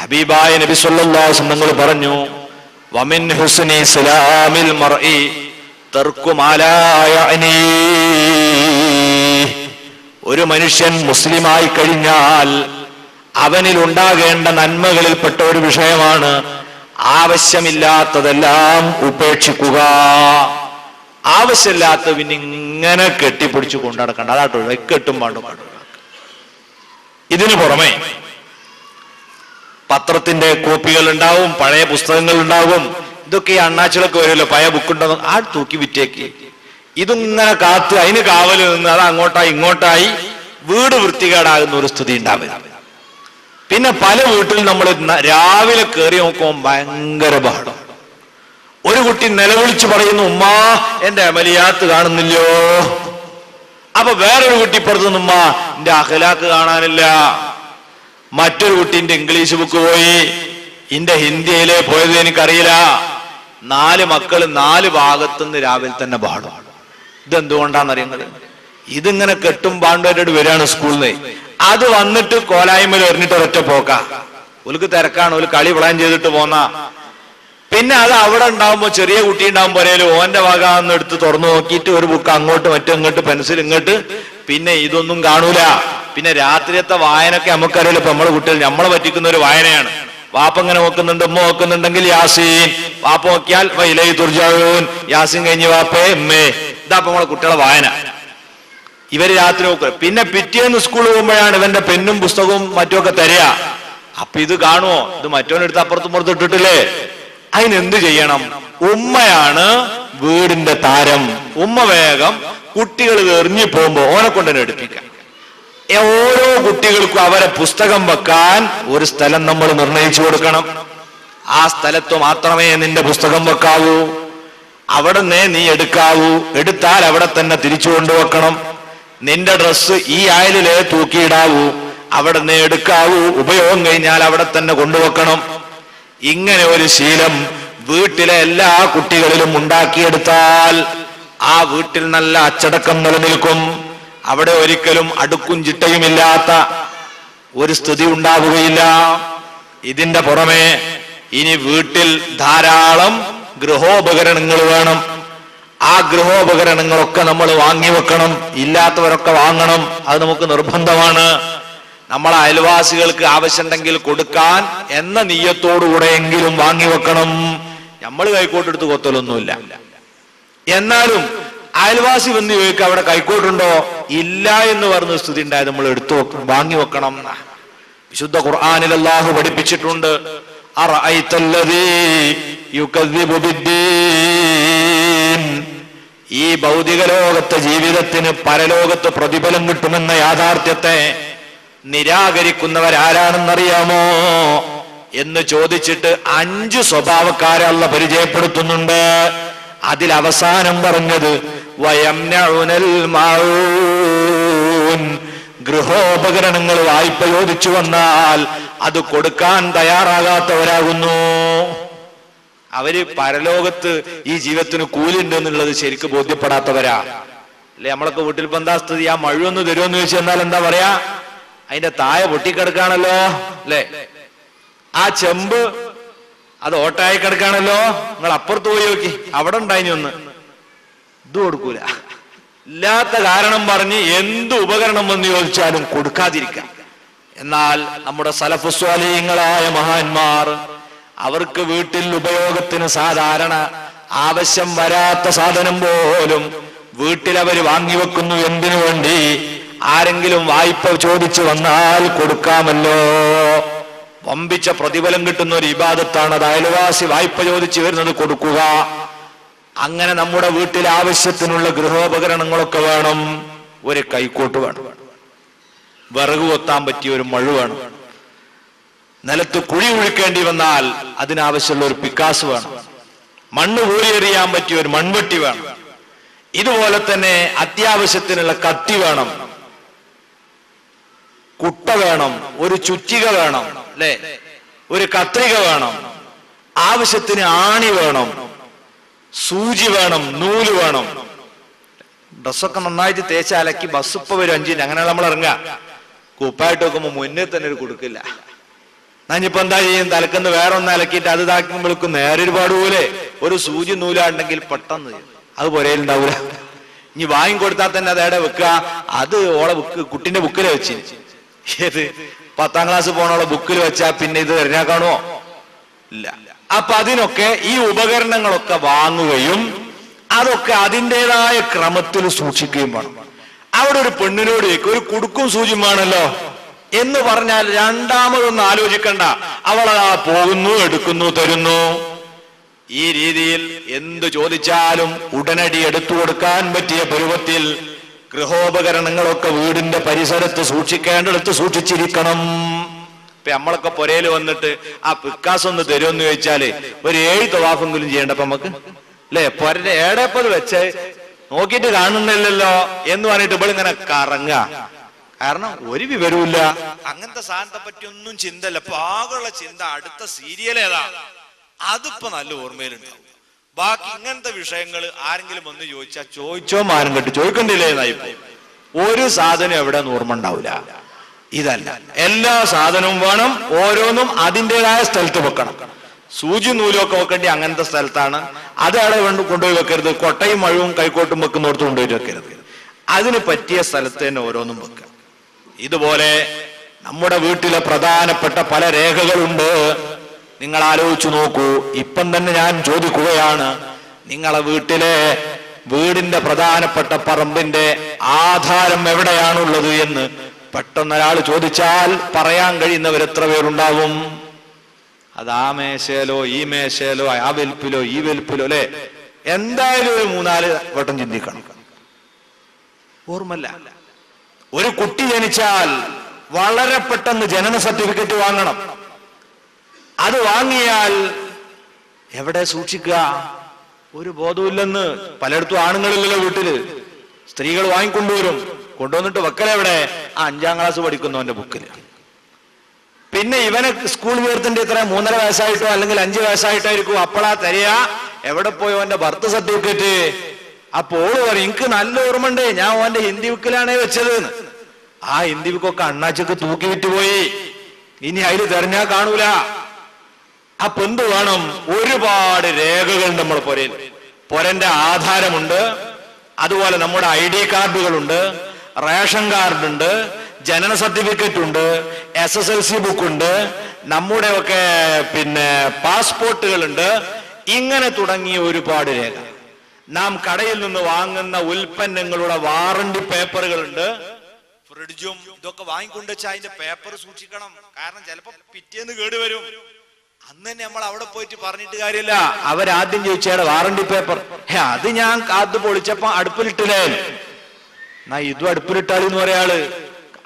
ഹബീബായ നബി സല്ലല്ലാഹു നിങ്ങൾ പറഞ്ഞു വമിൻ ഹുസ്നി സലാമിൽ മർഇ ഒരു മനുഷ്യൻ മുസ്ലിമായി കഴിഞ്ഞാൽ അവനിൽ ഉണ്ടാകേണ്ട നന്മകളിൽപ്പെട്ട ഒരു വിഷയമാണ് ആവശ്യമില്ലാത്തതെല്ലാം ഉപേക്ഷിക്കുക. ആവശ്യമില്ലാത്ത പിന്നെ ഇങ്ങനെ കെട്ടിപ്പിടിച്ചു കൊണ്ടടക്കണ്ട അതാട്ടോ കെട്ടും പാണ്ടും പാടും. ഇതിനു പുറമെ പത്രത്തിന്റെ കോപ്പികൾ ഉണ്ടാവും പഴയ പുസ്തകങ്ങൾ ഉണ്ടാവും ഇതൊക്കെ ഈ അണ്ണാച്ചിലൊക്കെ വരുമല്ലോ പഴയ ബുക്ക് ഉണ്ടോ ആ തൂക്കി വിറ്റേക്ക്. ഇതിങ്ങനെ കാത്ത് അതിന് കാവൽ നിന്ന് അത് അങ്ങോട്ടായി ഇങ്ങോട്ടായി വീട് വൃത്തികേടാകുന്ന ഒരു സ്ഥിതി ഉണ്ടാവില്ല. പിന്നെ പല വീട്ടിൽ നമ്മൾ രാവിലെ കയറി നോക്കുമ്പോൾ ഭയങ്കര ബഹളം. ഒരു കുട്ടി നിലവിളിച്ച് പറയുന്നു ഉമ്മാ എന്റെ അമലിയാത്ത് കാണുന്നില്ലോ അപ്പൊ വേറൊരു കുട്ടി പുറത്തുനിന്ന് ഉമ്മ എന്റെ അഖലാക്ക് കാണാനില്ല. മറ്റൊരു കുട്ടിന്റെ ഇംഗ്ലീഷ് ബുക്ക് പോയി. ഇന്റെ ഹിന്ദിയിലെ പോയത് എനിക്കറിയില്ല. നാല് മക്കൾ നാല് ഭാഗത്തുനിന്ന് രാവിലെ തന്നെ പാടും. ഇതെന്തുകൊണ്ടാണെന്നറിയുന്നത് ഇതിങ്ങനെ കെട്ടും പാണ്ടുമായിട്ട് വരികയാണ് സ്കൂളിൽ നിന്ന് അത് വന്നിട്ട് കോലായ്മയിൽ എറിഞ്ഞിട്ട് ഒറ്റ പോക്ക. ഒലുക്ക് തിരക്കാണ്. ഒരു കളി പ്ലാൻ ചെയ്തിട്ട് പോന്ന. പിന്നെ അത് അവിടെ ഉണ്ടാവുമ്പോ ചെറിയ കുട്ടി ഉണ്ടാവുമ്പോ ഒരേലും ഓന്റെ വക എടുത്ത് തുറന്നു നോക്കിയിട്ട് ഒരു ബുക്ക് അങ്ങോട്ട് മറ്റും ഇങ്ങോട്ട് പെൻസിൽ ഇങ്ങോട്ട്. പിന്നെ ഇതൊന്നും കാണൂല. പിന്നെ രാത്രിയത്തെ വായനൊക്കെ നമുക്കറിയില്ല. ഇപ്പൊ നമ്മളെ കുട്ടികൾ നമ്മളെ പറ്റിക്കുന്ന ഒരു വായനയാണ്. വാപ്പ ഇങ്ങനെ നോക്കുന്നുണ്ട് ഉമ്മ നോക്കുന്നുണ്ടെങ്കിൽ യാസീൻ. വാപ്പ നോക്കിയാൽ വൈലൈ തുർജാവൂൻ യാസീൻ കഴിഞ്ഞ് വാപ്പേ ഉമ്മേ. ഇതാ ഇപ്പൊ നമ്മളെ കുട്ടികളെ വായന. ഇവർ രാത്രി നോക്കുക. പിന്നെ പിറ്റേന്ന് സ്കൂളിൽ പോകുമ്പോഴാണ് ഇവന്റെ പെന്നും പുസ്തകവും മറ്റുമൊക്കെ തരിക. അപ്പൊ ഇത് കാണുമോ ഇത് മറ്റോനെടുത്ത് അപ്പുറത്തും പുറത്തും ഇട്ടിട്ടില്ലേ? അതിനെന്ത് ചെയ്യണം? ഉമ്മയാണ് വീടിന്റെ താരം. ഉമ്മ വേഗം കുട്ടികൾ എറിഞ്ഞു പോകുമ്പോ ഓനെ കൊണ്ടുതന്നെ എടുപ്പിക്കാം കുട്ടികൾക്കും അവരെ പുസ്തകം വെക്കാൻ ഒരു സ്ഥലം നമ്മൾ നിർണയിച്ചു കൊടുക്കണം. ആ സ്ഥലത്ത് മാത്രമേ നിന്റെ പുസ്തകം വെക്കാവൂ. അവിടെ നിന്നേ നീ എടുക്കാവൂ. എടുത്താൽ അവിടെ തന്നെ തിരിച്ചു കൊണ്ടുവെക്കണം. നിന്റെ ഡ്രസ്സ് ഈ അയലിലെ തൂക്കിയിടാവൂ. അവിടെ നിന്ന് എടുക്കാവൂ. ഉപയോഗം കഴിഞ്ഞാൽ അവിടെ തന്നെ കൊണ്ടുവെക്കണം. ഇങ്ങനെ ഒരു ശീലം വീട്ടിലെ എല്ലാ കുട്ടികളിലും ഉണ്ടാക്കിയെടുത്താൽ ആ വീട്ടിൽ നല്ല അച്ചടക്കം നിലനിൽക്കും. അവിടെ ഒരിക്കലും അടുക്കും ചിട്ടയുമില്ലാത്ത ഒരു സ്ഥിതി ഉണ്ടാവുകയില്ല. ഇതിന്റെ പുറമെ ഇനി വീട്ടിൽ ധാരാളം ഗൃഹോപകരണങ്ങൾ വേണം. ആ ഗൃഹോപകരണങ്ങളൊക്കെ നമ്മൾ വാങ്ങി വെക്കണം. ഇല്ലാത്തവരൊക്കെ വാങ്ങണം. അത് നമുക്ക് നിർബന്ധമാണ്. നമ്മളെ അയൽവാസികൾക്ക് ആവശ്യമുണ്ടെങ്കിൽ കൊടുക്കാൻ എന്ന നീയത്തോടുകൂടെയെങ്കിലും വാങ്ങി വെക്കണം. നമ്മൾ കൈക്കോട്ടെടുത്ത് കൊത്തലൊന്നുമില്ല. എന്നാലും അയൽവാസി വന്ന് ചോദിക്കുക അവിടെ കൈക്കോട്ടുണ്ടോ ഇല്ല എന്ന് പറഞ്ഞ സ്ഥിതി ഉണ്ടായത് നമ്മൾ എടുത്തു വെക്കും വാങ്ങി വെക്കണം. വിശുദ്ധ ഖുർആാനിൽ അള്ളാഹു പഠിപ്പിച്ചിട്ടുണ്ട്. ഈ ഭൗതിക ലോകത്തെ ജീവിതത്തിന് പരലോകത്ത് പ്രതിഫലം കിട്ടുമെന്ന യാഥാർത്ഥ്യത്തെ നിരാകരിക്കുന്നവരാരാണെന്നറിയാമോ എന്ന് ചോദിച്ചിട്ട് അഞ്ച് സ്വഭാവക്കാരല്ല പരിചയപ്പെടുത്തുന്നുണ്ട് അതിൽ അവസാനം പറഞ്ഞത് ഗൃഹോപകരണങ്ങൾ വായ്പ ചോദിച്ചു വന്നാൽ അത് കൊടുക്കാൻ തയ്യാറാകാത്തവരാകുന്നു. അവർ പരലോകത്ത് ഈ ജീവിതത്തിന് കൂലുണ്ട് എന്നുള്ളത് ശരിക്ക് ബോധ്യപ്പെടാത്തവരാ. അല്ലെ നമ്മളൊക്കെ വീട്ടിൽ ഇപ്പൊ എന്താ സ്ഥിതി? ആ മഴയൊന്ന് തരുമെന്ന് ചോദിച്ചു എന്നാൽ എന്താ പറയാ? അതിന്റെ താഴെ പൊട്ടിക്കിടക്കാണല്ലോ അല്ലെ? ആ ചെമ്പ് അത് ഓട്ടായി കിടക്കാണല്ലോ. നിങ്ങൾ അപ്പുറത്ത് പോയി നോക്കി. അവിടെ ഉണ്ടായിനി ഒന്ന്. ഇത് കൊടുക്കൂല. ഇല്ലാത്ത കാരണം പറഞ്ഞ് എന്ത് ഉപകരണം വന്ന് ചോദിച്ചാലും കൊടുക്കാതിരിക്കാം. എന്നാൽ നമ്മുടെ സലഫുസ്വാലീയങ്ങളായ മഹാന്മാർ അവർക്ക് വീട്ടിൽ ഉപയോഗത്തിന് സാധാരണ ആവശ്യം വരാത്ത സാധനം പോലും വീട്ടിൽ അവർ വാങ്ങിവെക്കുന്നു എന്തിനു വേണ്ടി? ആരെങ്കിലും വായ്പ ചോദിച്ചു വന്നാൽ കൊടുക്കാമല്ലോ. വമ്പിച്ച പ്രതിഫലം കിട്ടുന്ന ഒരു ഇബാദത്താണ്. അത് അയൽവാസി വായ്പ ചോദിച്ചു വരുന്നത് കൊടുക്കുക. അങ്ങനെ നമ്മുടെ വീട്ടിൽ ആവശ്യത്തിനുള്ള ഗൃഹോപകരണങ്ങളൊക്കെ വേണം. ഒരു കൈക്കോട്ട് വേണം. വിറക് കൊത്താൻ പറ്റിയ ഒരു മഴ വേണം. നിലത്ത് കുഴി ഒഴുക്കേണ്ടി വന്നാൽ അതിനാവശ്യമുള്ള ഒരു പിക്കാസ് വേണം. മണ്ണ് ഊരിയെറിയാൻ പറ്റിയ ഒരു മൺവെട്ടി വേണം. ഇതുപോലെ തന്നെ അത്യാവശ്യത്തിനുള്ള കത്തി വേണം. കുട്ട വേണം. ഒരു ചുറ്റിക വേണം. അല്ലെ? ഒരു കത്രിക വേണം. ആവശ്യത്തിന് ആണി വേണം. സൂചി വേണം നൂൽ വേണം. ഡ്രസ്സൊക്കെ നന്നായിട്ട് തേച്ച് അലക്കി ബസ് ഇപ്പൊ വരും അഞ്ചിന്. അങ്ങനെ നമ്മൾ ഇറങ്ങുക. കുപ്പായിട്ട് നോക്കുമ്പോ മുന്നേ തന്നെ ഒരു കൊടുക്കില്ല. ഞാനിപ്പോ എന്താ ചെയ്യും? തലക്കുന്ന വേറെ ഒന്ന് അലക്കിയിട്ട് അത് ഇതാക്കുമ്പോഴേക്കും നേരെ ഒരുപാട് പോലെ ഒരു സൂചി നൂലാണ്ടെങ്കിൽ പെട്ടെന്ന്. അത് പുരയിലുണ്ടാവൂല ഇനി വാങ്ങിക്കൊടുത്താൽ തന്നെ അത് എവിടെ വെക്കുക? അത് ഓളെ ബുക്ക് കുട്ടിന്റെ ബുക്കിൽ വെച്ച്. ഏത്? പത്താം ക്ലാസ് പോണോളെ ബുക്കിൽ വെച്ചാ പിന്നെ ഇത് എറിഞ്ഞാ കാണുമോ ഇല്ല. അപ്പൊ അതിനൊക്കെ ഈ ഉപകരണങ്ങളൊക്കെ വാങ്ങുകയും അതൊക്കെ അതിന്റെതായ ക്രമത്തിൽ സൂക്ഷിക്കുകയും വേണം. അവിടെ ഒരു പെണ്ണിനോട് ഒരു കുടുക്കും സൂചിയും വേണല്ലോ എന്ന് പറഞ്ഞാൽ രണ്ടാമതൊന്നും ആലോചിക്കണ്ട. അവൾ ആ പോകുന്നു എടുക്കുന്നു തരുന്നു. ഈ രീതിയിൽ എന്ത് ചോദിച്ചാലും ഉടനടി എടുത്തു കൊടുക്കാൻ പറ്റിയ പരുവത്തിൽ ഗൃഹോപകരണങ്ങളൊക്കെ വീടിന്റെ പരിസരത്ത് സൂക്ഷിക്കേണ്ടടുത്ത് സൂക്ഷിച്ചിരിക്കണം. ഇപ്പൊ നമ്മളൊക്കെ പുരയിൽ വന്നിട്ട് ആ പിക്കാസ് ഒന്ന് തരുമെന്ന് ചോദിച്ചാൽ ഒരു ഏഴ് തവാഫെങ്കിലും ചെയ്യണ്ടപ്പോ നമുക്ക് അല്ലെ? പുരന്റെ ഏടേപ്പത് വെച്ച് നോക്കിയിട്ട് കാണുന്നില്ലല്ലോ എന്ന് പറഞ്ഞിട്ട് ഇങ്ങനെ കറങ്ങ കാരണം ഒരു വിവരവുമില്ല. അങ്ങനത്തെ സാധനത്തെ പറ്റി ഒന്നും ചിന്തല്ല ഇപ്പൊ ആകെയുള്ള ചിന്ത അടുത്ത സീരിയൽ ഏതാ? അതിപ്പോ നല്ല ഓർമ്മയിലുണ്ട് ബാക്കി ഇങ്ങനത്തെ വിഷയങ്ങൾ ആരെങ്കിലും ഒന്ന് ചോദിച്ചാൽ ചോദിച്ചോ മാനം കെട്ടി ചോദിക്കണ്ടില്ലേ എന്നായി ഒരു സാധനം എവിടെ ഓർമ്മ ഉണ്ടാവില്ല ഇതല്ല. എല്ലാ സാധനവും വേണം ഓരോന്നും അതിന്റെതായ സ്ഥലത്ത് വെക്കണം. സൂചി നൂലൊക്കെ വെക്കേണ്ടി അങ്ങനത്തെ സ്ഥലത്താണ്. അത് അവിടെ കൊണ്ട് കൊണ്ടുപോയി വെക്കരുത്. കൊട്ടയും മഴവും കൈക്കോട്ടും വെക്കുന്നിടത്ത് കൊണ്ടുപോയി വെക്കരുത്. അതിന് പറ്റിയ സ്ഥലത്ത് തന്നെ ഓരോന്നും വെക്കുക ഇതുപോലെ നമ്മുടെ വീട്ടിലെ പ്രധാനപ്പെട്ട പല രേഖകളുണ്ട്. നിങ്ങൾ ആലോചിച്ചു നോക്കൂ. ഇപ്പം തന്നെ ഞാൻ ചോദിക്കുകയാണ് നിങ്ങളെ വീട്ടിലെ വീടിന്റെ പ്രധാനപ്പെട്ട പറമ്പിന്റെ ആധാരം എവിടെയാണുള്ളത് എന്ന്. പെട്ടെന്ന് ഒരാൾ ചോദിച്ചാൽ പറയാൻ കഴിയുന്നവർ എത്ര പേരുണ്ടാവും? അത് ആ മേശയിലോ ഈ മേശയിലോ ആ വെൽപ്പിലോ ഈ വെൽപ്പിലോ അല്ലെ? എന്തായാലും ഒരു മൂന്നാൽ വട്ടം ചിന്തിക്കണം. ഓർമ്മല്ല ഒരു കുട്ടി ജനിച്ചാൽ വളരെ പെട്ടെന്ന് ജനന സർട്ടിഫിക്കറ്റ് വാങ്ങണം. അത് വാങ്ങിയാൽ എവിടെ സൂക്ഷിക്കുക? ഒരു ബോധമില്ലെന്ന് പലയിടത്തും ആണുങ്ങളില്ലല്ലോ വീട്ടിൽ. സ്ത്രീകൾ വാങ്ങിക്കൊണ്ടുവരും. കൊണ്ടുവന്നിട്ട് വെക്കലെവിടെ ആ അഞ്ചാം ക്ലാസ് പഠിക്കുന്നവന്റെ ബുക്കിൽ പിന്നെ ഇവനെ സ്കൂൾ ഉയർത്തിന്റെ ഇത്ര മൂന്നര വയസ്സായിട്ടോ അല്ലെങ്കിൽ അഞ്ച് വയസ്സായിട്ടായിരിക്കും അപ്പളാ തരിക. എവിടെ പോയോ അവന്റെ ബർത്ത് സർട്ടിഫിക്കറ്റ് അപ്പോൾ പറയും എനിക്ക് നല്ല ഓർമ്മണ്ടേ ഞാൻ ഓന്റെ ഹിന്ദി ബുക്കിലാണേ വെച്ചത്. ആ ഹിന്ദി ബുക്കൊക്കെ അണ്ണാച്ചക്ക് തൂക്കി വിട്ടുപോയി ഇനി അതിൽ തെരഞ്ഞാ കാണൂല. അപ്പൊ എന്ത് വേണം? ഒരുപാട് രേഖകൾ നമ്മൾ പൊരയിൽ. പൊരന്റെ ആധാരമുണ്ട്. അതുപോലെ നമ്മുടെ ഐ ഡി കാർഡുകളുണ്ട്. റേഷൻ കാർഡ് ഉണ്ട് ജനന സർട്ടിഫിക്കറ്റ് ഉണ്ട് S S L C book ഉണ്ട് നമ്മുടെ ഒക്കെ പിന്നെ പാസ്പോർട്ടുകളുണ്ട്. ഇങ്ങനെ തുടങ്ങിയ ഒരുപാട് രേഖ. നാം കടയിൽ നിന്ന് വാങ്ങുന്ന ഉൽപ്പന്നങ്ങളുടെ വാറണ്ടി പേപ്പറുകളുണ്ട്. ഫ്രിഡ്ജും ഇതൊക്കെ വാങ്ങിക്കൊണ്ട് വെച്ചാൽ അതിന്റെ പേപ്പർ സൂക്ഷിക്കണം. കാരണം ചിലപ്പോ പിറ്റേന്ന് കേടുവരും അന്ന് തന്നെ നമ്മൾ അവിടെ പോയിട്ട് പറഞ്ഞിട്ട് കാര്യമില്ല. അവരാദ്യം ചോദിച്ചേടെ വാറണ്ടി പേപ്പർ. അത് ഞാൻ കാത്ത് പൊളിച്ചപ്പോ അടുപ്പിലിട്ടില്ലേ? എന്നാ ഇതും അടുപ്പിലിട്ടാളി എന്ന് പറയാൾ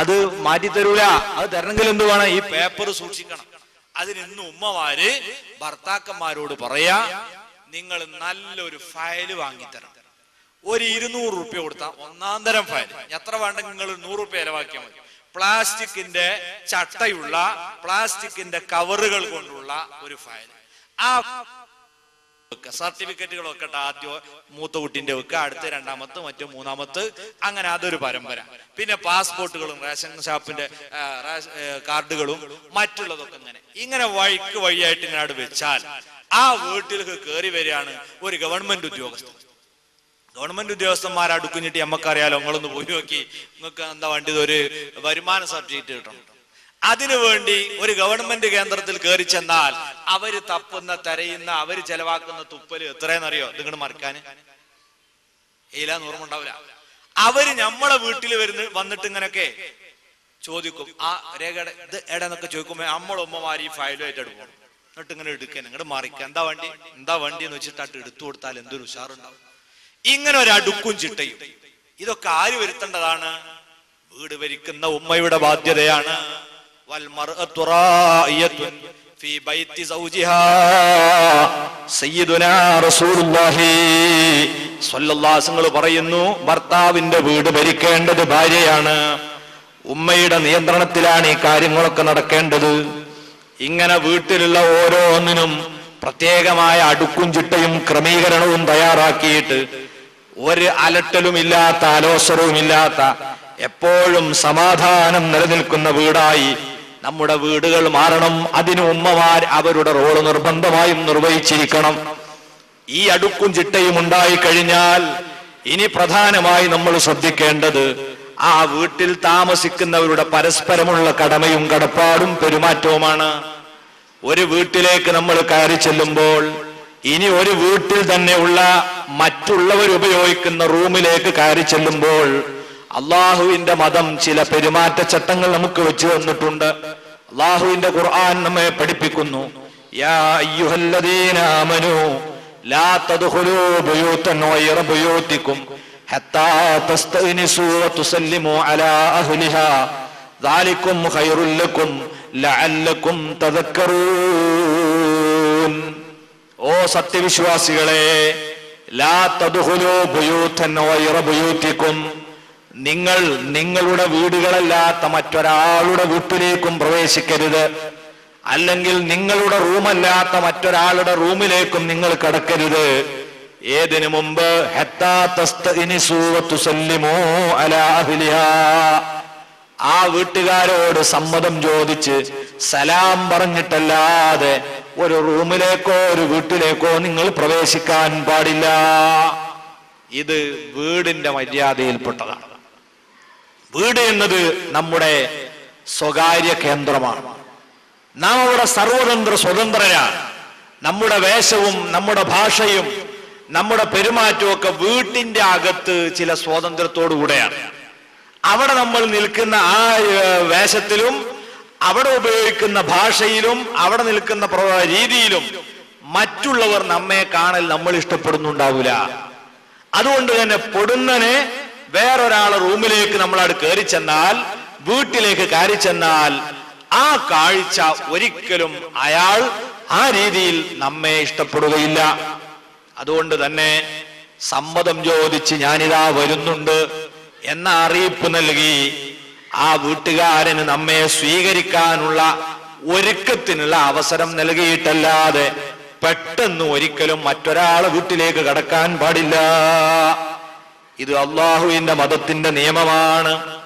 അത് മാറ്റി തരൂല. അത് തരണമെങ്കിൽ എന്ത് വേണം? ഈ പേപ്പർ സൂക്ഷിക്കണം. അതിന് ഇന്ന് ഉമ്മമാര് ഭർത്താക്കന്മാരോട് പറയാ നിങ്ങൾ നല്ലൊരു ഫയൽ വാങ്ങിത്തരണം. ഒരു ഇരുന്നൂറ് റുപ്യ കൊടുത്താൽ ഒന്നാം തരം ഫയൽ എത്ര വേണ്ട നിങ്ങൾ നൂറ് റുപ്യ ചെലവാക്കിയാൽ മതി. പ്ലാസ്റ്റിക്കിന്റെ ചട്ടയുള്ള പ്ലാസ്റ്റിക്കിന്റെ കവറുകൾ കൊണ്ടുള്ള ഒരു ഫയൽ ആ സർട്ടിഫിക്കറ്റുകൾ വെക്കട്ടെ ആദ്യം മൂത്ത കുട്ടിന്റെ വെക്കുക അടുത്ത രണ്ടാമത്ത് മറ്റു മൂന്നാമത്ത് അങ്ങനെ അതൊരു പരമ്പര. പിന്നെ പാസ്പോർട്ടുകളും റേഷൻ ഷാപ്പിന്റെ കാർഡുകളും മറ്റുള്ളതൊക്കെ ഇങ്ങനെ. ഇങ്ങനെ വഴിക്ക് വഴിയായിട്ട് ഇങ്ങനെ വെച്ചാൽ ആ വീട്ടിലേക്ക് കയറി വരികയാണ് ഒരു ഗവൺമെന്റ് ഉദ്യോഗസ്ഥൻ. ഗവൺമെന്റ് ഉദ്യോഗസ്ഥന്മാർ അടുക്കുഞ്ഞിട്ട് നമുക്കറിയാലോ നിങ്ങളൊന്ന് പോയി നോക്കി. നിങ്ങൾക്ക് എന്താ വേണ്ടത്? ഒരു വരുമാന സർട്ടിഫിക്കറ്റ് കിട്ടണം. അതിനു വേണ്ടി ഒരു ഗവൺമെന്റ് കേന്ദ്രത്തിൽ കയറി ചെന്നാൽ അവർ തപ്പുന്ന തെരയുന്ന അവർ ചെലവാക്കുന്ന തുപ്പൽ എത്രയെന്നറിയോ നിങ്ങൾ മറക്കാന്. ഏല ഓർമ്മ ഉണ്ടാവില്ല. അവർ നമ്മളെ വീട്ടിൽ വരുന്ന വന്നിട്ട് ഇങ്ങനൊക്കെ ചോദിക്കും. ആ രേഖയുടെ ഇത് എടന്നൊക്കെ ചോദിക്കുമ്പോ നമ്മളെ ഉമ്മമാര് ഈ ഫയലുമായിട്ട് എടുക്കും എന്നിട്ട് ഇങ്ങനെ എടുക്കാൻ ഇങ്ങോട്ട് മറിക്കുക എന്താ വണ്ടി? എന്താ വണ്ടി എന്ന് വെച്ചിട്ട് എടുത്തു കൊടുത്താൽ എന്തൊരു ഉഷാറുണ്ടാവും. ഇങ്ങനെ ഒരു അടുക്കും ചിട്ടയും. ഇതൊക്കെ ആര് വരുത്തേണ്ടതാണ്? വീട് ഭരിക്കുന്ന ഉമ്മയുടെ ബാധ്യതയാണ്. സയ്യിദുനാ പറയുന്നു ഭർത്താവിന്റെ വീട് ഭരിക്കേണ്ടത് ഭാര്യയാണ്. ഉമ്മയുടെ നിയന്ത്രണത്തിലാണ് ഈ കാര്യങ്ങളൊക്കെ നടക്കേണ്ടത്. ഇങ്ങനെ വീട്ടിലുള്ള ഓരോന്നിനും പ്രത്യേകമായ അടുക്കും ചിട്ടയും ക്രമീകരണവും തയ്യാറാക്കിയിട്ട് ഒരു അലട്ടലും ഇല്ലാത്ത അലോസരവും ഇല്ലാത്ത എപ്പോഴും സമാധാനം നിലനിൽക്കുന്ന വീടായി നമ്മുടെ വീടുകൾ മാറണം. അതിന് ഉമ്മമാർ അവരുടെ റോൾ നിർബന്ധമായും നിർവഹിച്ചിരിക്കണം. ഈ അടുക്കും ചിട്ടയും ഉണ്ടായി കഴിഞ്ഞാൽ ഇനി പ്രധാനമായി നമ്മൾ ശ്രദ്ധിക്കേണ്ടത് ആ വീട്ടിൽ താമസിക്കുന്നവരുടെ പരസ്പരമുള്ള കടമയും കടപ്പാടും പെരുമാറ്റവുമാണ്. ഒരു വീട്ടിലേക്ക് നമ്മൾ കയറി ചെല്ലുമ്പോൾ ഇനി ഒരു വീട്ടിൽ തന്നെയുള്ള മറ്റുള്ളവർ ഉപയോഗിക്കുന്ന റൂമിലേക്ക് കയറി ചെല്ലുമ്പോൾ അള്ളാഹുവിന്റെ മതം ചില പെരുമാറ്റ ചട്ടങ്ങൾ നമുക്ക് വെച്ചു തന്നിട്ടുണ്ട്. അള്ളാഹുവിന്റെ ഖുർആൻ നമ്മെ പഠിപ്പിക്കുന്നു. ഓ സത്യവിശ്വാസികളെ ലാ തദുഹുലോ ബുയൂത്തൻ ബുയൂത്തിക്കും നിങ്ങൾ നിങ്ങളുടെ വീടുകളല്ലാത്ത മറ്റൊരാളുടെ വീട്ടിലേക്കും പ്രവേശിക്കരുത്. അല്ലെങ്കിൽ നിങ്ങളുടെ റൂമല്ലാത്ത മറ്റൊരാളുടെ റൂമിലേക്കും നിങ്ങൾ കിടക്കരുത്. ഏതിനു മുമ്പ്? ആ വീട്ടുകാരോട് സമ്മതം ചോദിച്ച് സലാം പറഞ്ഞിട്ടല്ലാതെ ഒരു റൂമിലേക്കോ ഒരു വീട്ടിലേക്കോ നിങ്ങൾ പ്രവേശിക്കാൻ പാടില്ല. ഇത് വീടിന്റെ മര്യാദയിൽപ്പെട്ടതാണ്. വീട് എന്നത് നമ്മുടെ സ്വകാര്യ കേന്ദ്രമാണ്. നാം അവിടെ സർവതന്ത്ര സ്വതന്ത്രരാണ്. നമ്മുടെ വേഷവും നമ്മുടെ ഭാഷയും നമ്മുടെ പെരുമാറ്റവും ഒക്കെ വീട്ടിന്റെ അകത്ത് ചില സ്വാതന്ത്ര്യത്തോടു കൂടെയാണ്. അവിടെ നമ്മൾ നിൽക്കുന്ന ആ വേഷത്തിലും അവിടെ ഉപയോഗിക്കുന്ന ഭാഷയിലും അവിടെ നിൽക്കുന്ന രീതിയിലും മറ്റുള്ളവർ നമ്മെ കാണൽ നമ്മൾ ഇഷ്ടപ്പെടുന്നുണ്ടാവില്ല. അതുകൊണ്ട് തന്നെ പൊടുന്നനെ വേറൊരാളെ റൂമിലേക്ക് നമ്മൾ അവിടെ കയറി ചെന്നാൽ വീട്ടിലേക്ക് കയറി ചെന്നാൽ ആ കാഴ്ച ഒരിക്കലും അയാൾ ആ രീതിയിൽ നമ്മെ ഇഷ്ടപ്പെടുകയില്ല. അതുകൊണ്ട് തന്നെ സമ്മതം ചോദിച്ച് ഞാനിതാ വരുന്നുണ്ട് എന്ന അറിയിപ്പ് നൽകി ആ വീട്ടുകാരന് നമ്മെ സ്വീകരിക്കാനുള്ള ഒരുക്കത്തിനുള്ള അവസരം നൽകിയിട്ടല്ലാതെ പെട്ടെന്ന് ഒരിക്കലും മറ്റൊരാളെ വീട്ടിലേക്ക് കടക്കാൻ പാടില്ല. ഇത് അള്ളാഹുവിന്റെ മതത്തിന്റെ നിയമമാണ്.